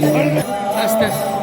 Gracias.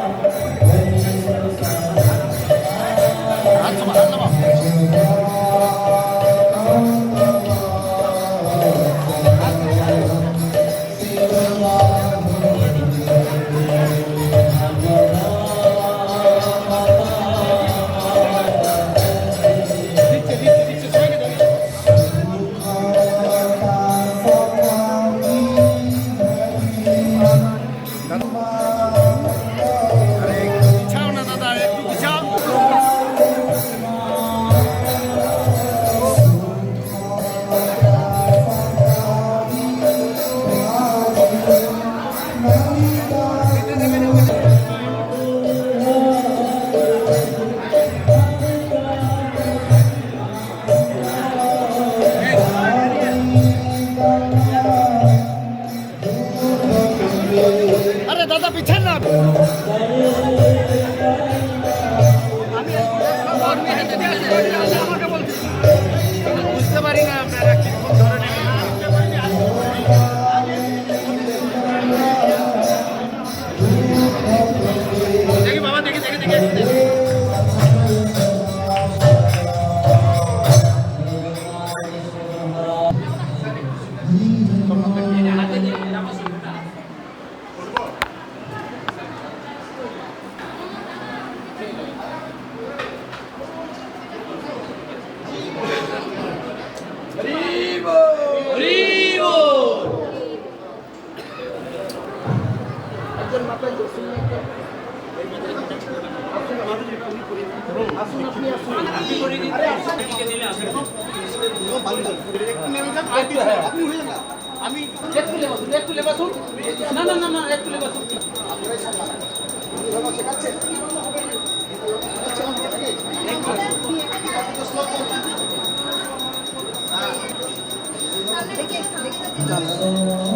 দেখি বাবা দেখি দেখি দেখি আমি একটু লেবা একটু লেবা না। না না না একটু লেবা Hare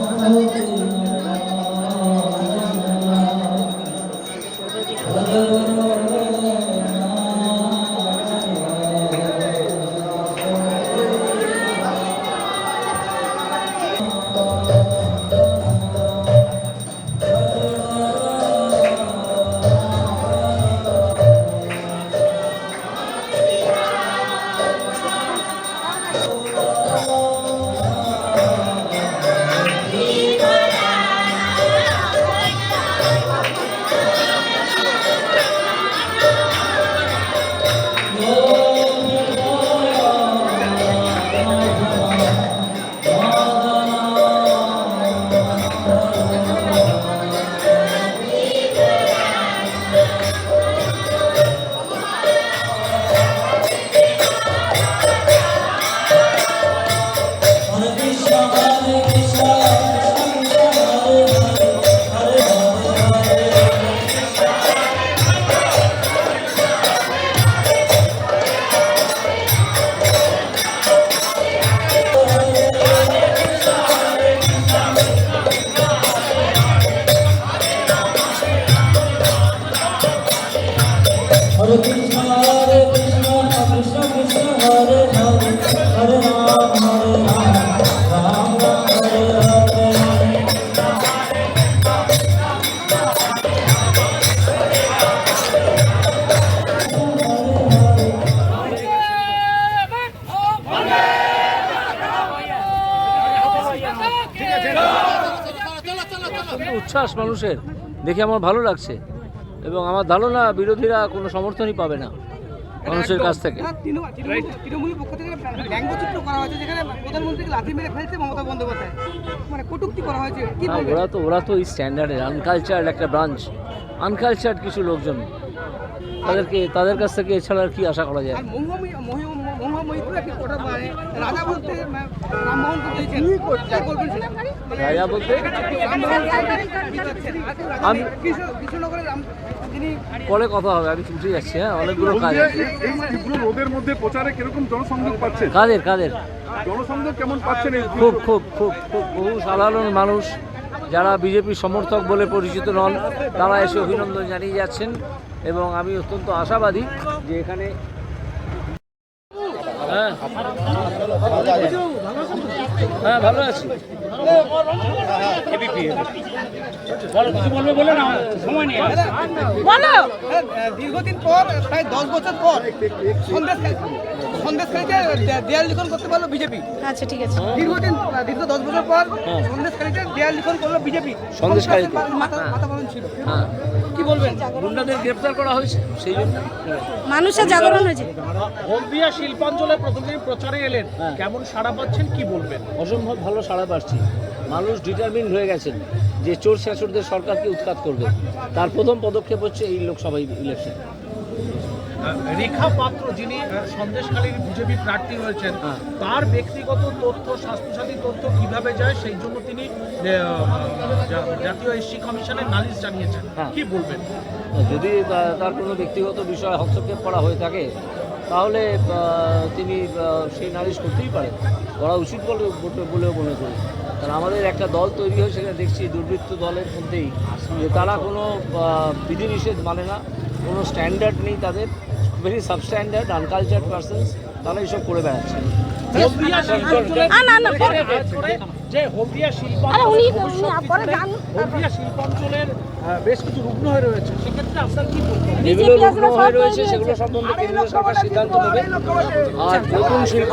উচ্ছ্বাস মানুষের দেখে আমার ভালো লাগছে। এবং আমার ধারণা বিরোধীরা কোনো সমর্থনই পাবে না মানুষের কাছ থেকে। না, তৃণমূল- তৃণমূল- তৃণমূলের পক্ষ থেকে ব্যঙ্গচিত্র করা হয়েছে যেখানে প্রধানমন্ত্রীকে লাথি মেরে ফেলছে মমতা বন্দ্যোপাধ্যায়। মানে কটূক্তি করা হয়েছে কি না, বলবেন? ওরা তো ওরা তো এই স্ট্যান্ডার্ডের আনকালচার্ড একটা ব্রাঞ্চ আনকালচার্ড কিছু লোকজন। তাদেরকে তাদের কাছ থেকে এছাড়া আর কি আশা করা যায়? রাজা বলতে পরে কথা হবে আমি ছুটে যাচ্ছি হ্যাঁ অনেকগুলো কাজ আছে রোদের মধ্যে প্রচারে কীরকম জনসংযোগ কাদের কাদের? জনসংযোগ কেমন খুব খুব খুব খুব বহু সাধারণ মানুষ যারা বিজেপির সমর্থক বলে পরিচিত নন, তারা এসে অভিনন্দন জানিয়ে যাচ্ছেন এবং আমি অত্যন্ত আশাবাদী যে এখানে হ্যাঁ। হ্যাঁ ভালো আছি। দীর্ঘদিন পর প্রায় দশ বছর পর সন্দেশ দেয়াল লিখন করতে পারল বিজেপি। আচ্ছা ঠিক আছে। দীর্ঘদিন দীর্ঘ দশ বছর পর সন্দেশখালীতে দেয়াল লিখন করল বিজেপি? মাথা পালন ছিল। হ্যাঁ। কি বলবেন? গুন্ডাদের গ্রেপ্তার করা হয়েছে সেই জন্য। মানুষের জাগরণ হয়েছে। হলদিয়া শিল্পাঞ্চলে প্রথমদিন প্রচারে এলেন। হ্যাঁ। কেমন সাড়া পাচ্ছেন কি বলবেন? অসম্ভব ভালো সাড়া পাচ্ছি। মানুষ ডিটারমিন হয়ে গেছেন যে চোর শেষরদের সরকারকে উৎখাত করবে। তার প্রথম পদক্ষেপ হচ্ছে এই লোকসভা ইলেকশন রেখা পাত্র যিনি সন্দেশখালীর বিজেপি প্রার্থী হয়েছেন হ্যাঁ। তার ব্যক্তিগত তথ্য স্বাস্থ্যসাথী তথ্য কীভাবে যায় সেই জন্য তিনি জাতীয় এসসি কমিশনের নালিশ জানিয়েছেন। হ্যাঁ। কি বলবেন? যদি তার কোনো ব্যক্তিগত বিষয়ে হস্তক্ষেপ করা হয়ে থাকে তাহলে তিনি সেই নালিশ করতেই পারেন। করা উচিত বলে বলে- বলেও মনে করি। কারণ আমাদের একটা দল তৈরি হয়ে সেখানে দেখছি দুর্বৃত্ত দলের মধ্যেই। যে তারা কোনো বিধিনিষেধ মানে না কোনো স্ট্যান্ডার্ড নেই তাদের। ভেরি সাবস্ট্যান্ডার্ড আনকালচার্ড পার্সনস তারা এইসব করে বেড়াচ্ছে। যে হলদিয়া। হলদিয়া শিল্পাঞ্চলের বেশ কিছু রুগ্ন হয়ে রয়েছে। সেক্ষেত্রে আপনার কি যেগুলো রুগ্ন হয়ে রয়েছে সেগুলো। সম্বন্ধে কেন্দ্রীয় সরকার সিদ্ধান্ত নেবে। আর নতুন শিল্প